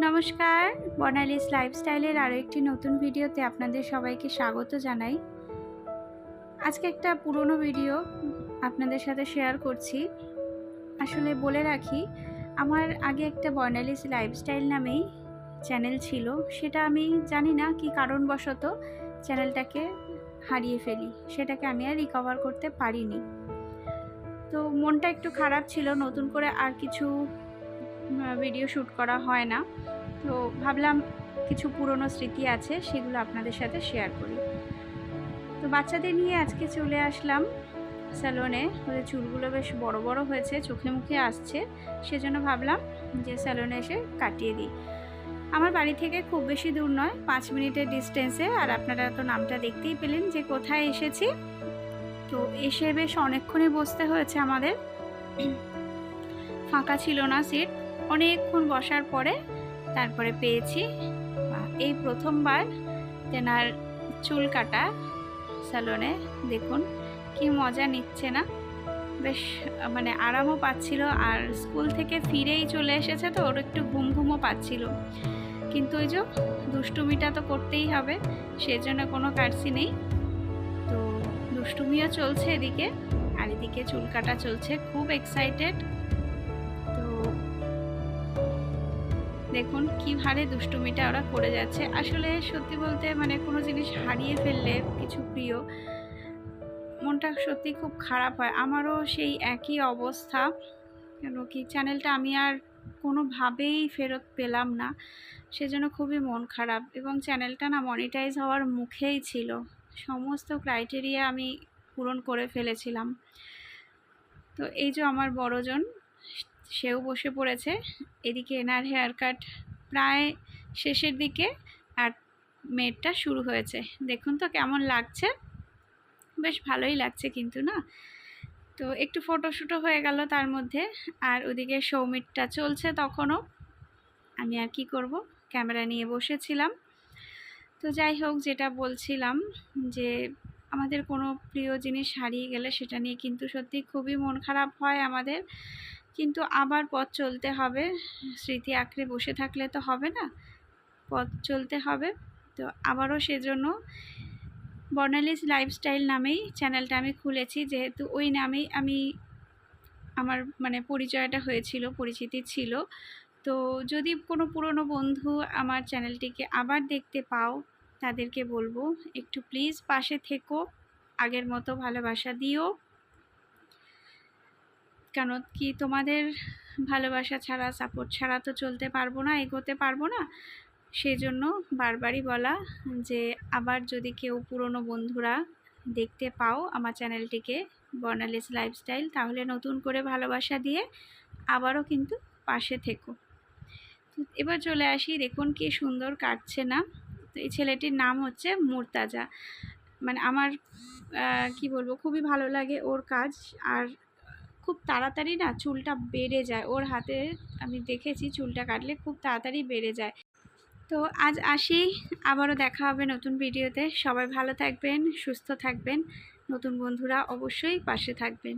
নমস্কার বর্ণালিস লাইফস্টাইলের আরও একটি নতুন ভিডিওতে আপনাদের সবাইকে স্বাগত জানাই। আজকে একটা পুরনো ভিডিও আপনাদের সাথে শেয়ার করছি। আসলে বলে রাখি, আমার আগে একটা বর্ণালিস লাইফস্টাইল নামেই চ্যানেল ছিল। সেটা আমি জানি না কি কারণবশত চ্যানেলটাকে হারিয়ে ফেলি। সেটাকে আমি আর রিকভার করতে পারিনি। তো মনটা একটু খারাপ ছিল, নতুন করে আর কিছু ভিডিও শ্যুট করা হয় না। তো ভাবলাম কিছু পুরনো স্মৃতি আছে, সেগুলো আপনাদের সাথে শেয়ার করি। তো বাচ্চাদের নিয়ে আজকে চলে আসলাম স্যালনে ওদের চুলগুলো বেশ বড় বড় হয়েছে, চোখে মুখে আসছে। সেজন্য ভাবলাম যে স্যালনে এসে কাটিয়ে দিই। আমার বাড়ি থেকে খুব বেশি দূর নয়, পাঁচ মিনিটের ডিস্টেন্সে আর আপনারা তো নামটা দেখতেই পেলেন যে কোথায় এসেছি। তো এসে বেশ অনেকক্ষণই বসতে হয়েছে আমাদের। ফাঁকা ছিল না সিট অনেকক্ষণ বসার পরে তারপরে পেয়েছি। এই প্রথমবার তেনার চুল কাটা স্যালনে দেখুন, কি মজা নিচ্ছে না? বেশ মানে আরামও পাচ্ছিল আর স্কুল থেকে ফিরেই চলে এসেছে তো, ওর একটু ঘুম ঘুমও পাচ্ছিল। কিন্তু ওই যে দুষ্টুমিটা তো করতেই হবে, সেজন্য কোনো কাটসি নেই। তো দুষ্টুমিও চলছে এদিকে, আর এদিকে চুল কাটা চলছে, খুব এক্সাইটেড দেখুন কি ভারে দুষ্টুমিটা ওরা করে যাচ্ছে। আসলে সত্যি বলতে মানে কোনো জিনিস হারিয়ে ফেললে কিছু প্রিয়, মনটা সত্যি খুব খারাপ হয়। আমারও সেই একই অবস্থা। কেন কি চ্যানেলটা আমি আর কোনোভাবেই ফেরত পেলাম না। সেজন্য খুবই মন খারাপ এবং চ্যানেলটা না মনিটাইজ হওয়ার মুখেই ছিল। সমস্ত ক্রাইটেরিয়া আমি পূরণ করে ফেলেছিলাম। তো এই যে আমার বড়জন সেও বসে পড়েছে। এদিকে এনার হেয়ার কাট প্রায় শেষের দিকে আর মেয়েরটা শুরু হয়েছে। দেখুন তো কেমন লাগছে। বেশ ভালোই লাগছে কিন্তু, না? তো একটু ফটোশ্যুটও হয়ে গেল তার মধ্যে আর ওদিকে সৌমিটটা চলছে তখনও। আমি আর কি করব? ক্যামেরা নিয়ে বসেছিলাম। তো যাই হোক, যেটা বলছিলাম যে আমাদের কোনো প্রিয় জিনিস হারিয়ে গেলে সেটা নিয়ে কিন্তু সত্যি খুবই মন খারাপ হয় আমাদের। কিন্তু আবার পথ চলতে হবে। স্মৃতি আঁকড়ে বসে থাকলে তো হবে না। পথ চলতে হবে। তো আবারও সেজন্য বর্ণালিস লাইফস্টাইল নামেই চ্যানেলটা আমি খুলেছি। যেহেতু ওই নামেই আমি আমার মানে পরিচয়টা হয়েছিল, পরিচিতি ছিল। তো যদি কোনো পুরনো বন্ধু আমার চ্যানেলটিকে আবার দেখতে পাও তাদেরকে বলব, একটু প্লিজ পাশে থেকো, আগের মতো ভালোবাসা দিও। কেন কি তোমাদের ভালোবাসা ছাড়া সাপোর্ট ছাড়া তো চলতে পারব না, এগোতে পারব না? সেই জন্য বারবারই বলা যে, আবার যদি কেউ পুরনো বন্ধুরা দেখতে পাও আমার চ্যানেলটিকে বর্নালিস লাইফস্টাইল তাহলে নতুন করে ভালোবাসা দিয়ে আবারও কিন্তু পাশে থেকো। এবার চলে আসি, দেখুন কি সুন্দর কাটছে না। তো এই ছেলেটির নাম হচ্ছে মুরতাজা। মানে আমার কি বলব, খুবই ভালো লাগে ওর কাজ। আর খুব তাড়াতাড়ি না চুলটা বেড়ে যায়। ওর হাতে আমি দেখেছি চুলটা কাটলে খুব তাড়াতাড়ি বেড়ে যায়। তো আজ আসি। আবারও দেখা হবে নতুন ভিডিওতে। সবাই ভালো থাকবেন, সুস্থ থাকবেন। নতুন বন্ধুরা অবশ্যই পাশে থাকবেন।